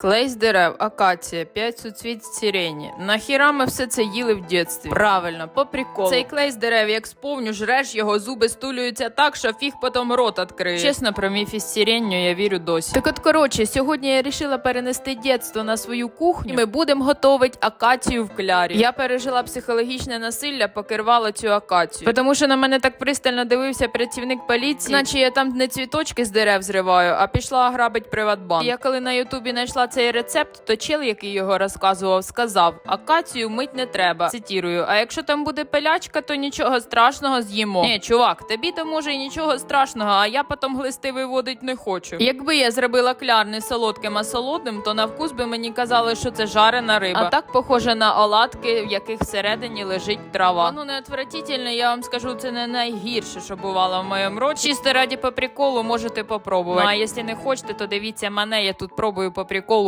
Клей з дерев, акація, п'ять суцвіт сирені. Нахіра ми все це їли в дитинстві? Правильно, по приколу. Цей клей з дерев, як сповню, жреш його, зуби стулюються так, що фіг потім рот відкриє. Чесно, про міф із сиренню я вірю досі. Так от, коротше, сьогодні я вирішила перенести дитинство на свою кухню. І ми будемо готувати акацію в клярі. Я пережила психологічне насилля, поки рвала цю акацію. Тому що на мене так пристально дивився працівник поліції, наче я там не цвіточки з дерев зриваю, а пішла грабить приватбанк. І Я коли на Ютубі знайшла цей рецепт, то чел, який його розказував, сказав: акацію мить не треба. Цитірую: а якщо там буде пилячка, то нічого страшного з'їмо. Ні, чувак, тобі то може і нічого страшного, а я потім глисти виводить не хочу. Якби я зробила кляр не солодким, а солодним, то на вкус би мені казали, що це жарена риба. А так похоже на оладки, в яких всередині лежить трава. Ну не отвратительно, я вам скажу, це не найгірше, що бувало в моєму році. Чисто раді по приколу можете попробувати. Ну, а якщо не хочете, то дивіться мене, я тут пробую по приколу